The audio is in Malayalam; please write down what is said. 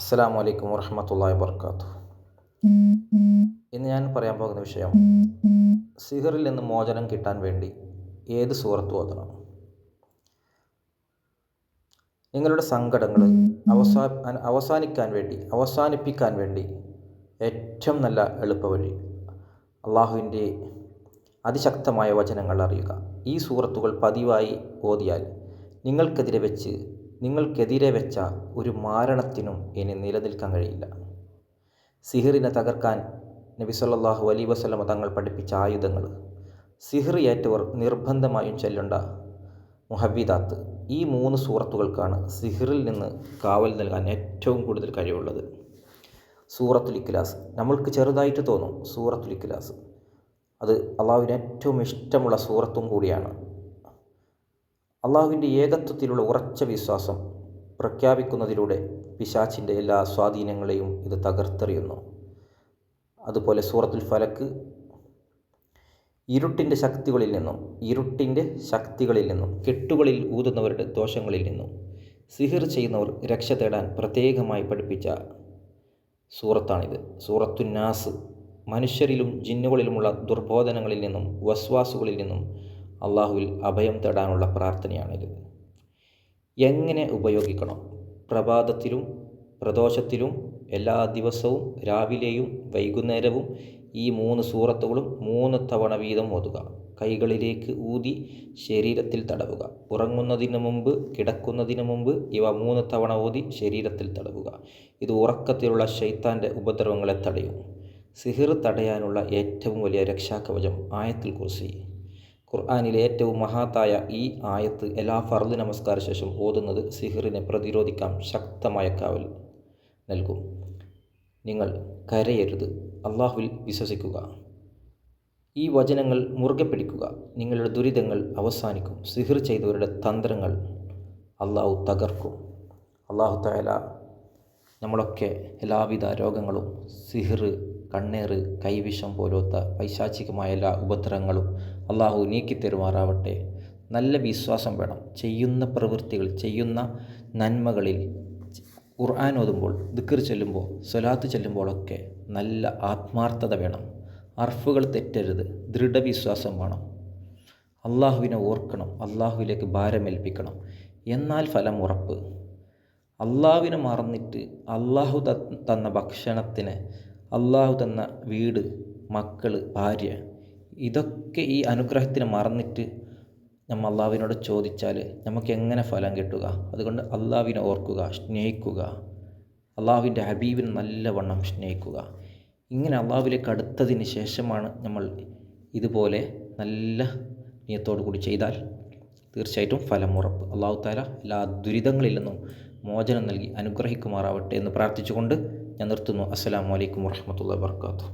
അസ്സാം വലൈക്കും വർഹമത്തല്ലാ വർക്കാത്തു ഇന്ന് ഞാൻ പറയാൻ പോകുന്ന വിഷയം സിഹറിൽ നിന്ന് മോചനം കിട്ടാൻ വേണ്ടി ഏത് സുഹൃത്തു ഓതണം? നിങ്ങളുടെ സങ്കടങ്ങൾ അവസാ അവസാനിക്കാൻ വേണ്ടി അവസാനിപ്പിക്കാൻ വേണ്ടി ഏറ്റവും നല്ല എളുപ്പവഴി അള്ളാഹുവിന്റെ അതിശക്തമായ വചനങ്ങൾ അറിയുക. ഈ സുഹൃത്തുക്കൾ പതിവായി ഓതിയാൽ നിങ്ങൾക്കെതിരെ വെച്ച് നിങ്ങൾക്കെതിരെ വെച്ച ഒരു മാരണത്തിനും ഇനി നിലനിൽക്കാൻ കഴിയില്ല. സിഹിറിനെ തകർക്കാൻ നബി സല്ലാഹു അലൈഹി വസല്ലമ തങ്ങൾ പഠിപ്പിച്ച ആയുധങ്ങൾ. സിഹിർ ഏറ്റവർ നിർബന്ധമായും ചെല്ലേണ്ട മുഹബിദാത്ത് ഈ മൂന്ന് സൂറത്തുകൾക്കാണ് സിഹിറിൽ നിന്ന് കാവൽ നൽകാൻ ഏറ്റവും കൂടുതൽ കഴിവുള്ളത്. സൂറത്തുൽ ഇഖ്ലാസ്. നമ്മൾക്ക് ചെറുതായിട്ട് തോന്നും സൂറത്തുൽ ഇഖ്ലാസ്. അത് അള്ളാഹുവിന് ഏറ്റവും ഇഷ്ടമുള്ള സൂറത്തും കൂടിയാണ്. അള്ളാഹുവിന്റെ ഏകത്വത്തിലുള്ള ഉറച്ച വിശ്വാസം പ്രഖ്യാപിക്കുന്നതിലൂടെ പിശാച്ചിന്റെ എല്ലാ സ്വാധീനങ്ങളെയും ഇത് തകർത്തെറിയുന്നു. അതുപോലെ സൂറത്തുൽ ഫലക്ക് ഇരുട്ടിന്റെ ശക്തികളിൽ നിന്നും ഇരുട്ടിന്റെ ശക്തികളിൽ നിന്നും കെട്ടുകളിൽ ഊതുന്നവരുടെ ദോഷങ്ങളിൽ നിന്നും സിഹിർ ചെയ്യുന്നവർ രക്ഷ തേടാൻ പ്രത്യേകമായി പഠിപ്പിച്ച സൂറത്താണിത്. സൂറത്തുന്നാസ് മനുഷ്യരിലും ജിന്നുകളിലുമുള്ള ദുർബോധനങ്ങളിൽ നിന്നും വസ്വാസുകളിൽ നിന്നും അള്ളാഹുവിൽ അഭയം തേടാനുള്ള പ്രാർത്ഥനയാണിത്. എങ്ങനെ ഉപയോഗിക്കണം? പ്രഭാതത്തിലും പ്രദോഷത്തിലും എല്ലാ ദിവസവും രാവിലെയും വൈകുന്നേരവും ഈ മൂന്ന് സൂറത്തുകളും മൂന്ന് തവണ വീതം ഓതുക. കൈകളിലേക്ക് ഊതി ശരീരത്തിൽ തടവുക. ഉറങ്ങുന്നതിന് മുമ്പ് കിടക്കുന്നതിന് മുമ്പ് ഇവ മൂന്ന് തവണ ഊതി ശരീരത്തിൽ തടവുക. ഇത് ഉറക്കത്തിലുള്ള ശൈത്താന്റെ ഉപദ്രവങ്ങളെ തടയും. സിഹിർ തടയാനുള്ള ഏറ്റവും വലിയ രക്ഷാകവചം ആയത്തിൽ കുറിച്ച് ഖുർആാനിലെ ഏറ്റവും മഹാത്തായ ഈ ആയത്ത് എല്ലാ ഫർദ് നമസ്കാര ശേഷം ഓതുന്നത് സിഹിറിനെ പ്രതിരോധിക്കാൻ ശക്തമായ കാവൽ നൽകും. നിങ്ങൾ കരയരുത്. അള്ളാഹുവിൽ വിശ്വസിക്കുക. ഈ വചനങ്ങൾ മുറുകെ പിടിക്കുക. നിങ്ങളുടെ ദുരിതങ്ങൾ അവസാനിക്കും. സിഹിർ ചെയ്തവരുടെ തന്ത്രങ്ങൾ അള്ളാഹു തകർക്കും. അള്ളാഹു തല നമ്മളൊക്കെ എല്ലാവിധ രോഗങ്ങളും സിഹിർ കണ്ണേറ് കൈവിഷം പോലത്തെ പൈശാചികമായ എല്ലാ ഉപദ്രവങ്ങളും അള്ളാഹു നീക്കി തരുമാറാവട്ടെ. നല്ല വിശ്വാസം വേണം. ചെയ്യുന്ന പ്രവൃത്തികൾ ചെയ്യുന്ന നന്മകളിൽ ഖുർആൻ ഓതുമ്പോൾ ദിക്കർ ചെല്ലുമ്പോൾ സ്വലാത്ത് ചെല്ലുമ്പോഴൊക്കെ നല്ല ആത്മാർത്ഥത വേണം. അർഫുകൾ തെറ്റരുത്. ദൃഢവിശ്വാസം വേണം. അള്ളാഹുവിനെ ഓർക്കണം. അള്ളാഹുവിലേക്ക് ഭാരമേൽപ്പിക്കണം. എന്നാൽ ഫലം ഉറപ്പ്. അള്ളാഹുവിനെ മറന്നിട്ട് അള്ളാഹു തന്ന ഭക്ഷണത്തിന് അള്ളാഹു തന്ന വീട് മക്കൾ ഭാര്യ ഇതൊക്കെ ഈ അനുഗ്രഹത്തിന് മറന്നിട്ട് നമ്മൾ അള്ളാവിനോട് ചോദിച്ചാൽ നമുക്ക് എങ്ങനെ ഫലം കിട്ടുക? അതുകൊണ്ട് അള്ളാവിനെ ഓർക്കുക സ്നേഹിക്കുക. അള്ളാഹുവിന്റെ ഹബീബിനെ നല്ലവണ്ണം സ്നേഹിക്കുക. ഇങ്ങനെ അള്ളാഹുവിലേക്ക് അടുത്തതിന് ശേഷമാണ് നമ്മൾ ഇതുപോലെ നല്ല നിയത്തോടു കൂടി ചെയ്താൽ തീർച്ചയായിട്ടും ഫലം ഉറപ്പ്. അള്ളാഹു താല എല്ലാ ദുരിതങ്ങളിൽ നിന്നും മോചനം നൽകി അനുഗ്രഹിക്കുമാറാവട്ടെ എന്ന് പ്രാർത്ഥിച്ചുകൊണ്ട് ഞാൻ നിർത്തുന്നു. അസ്സലാമു അലൈക്കും വറഹമത്തുള്ള വർക്കാത്തു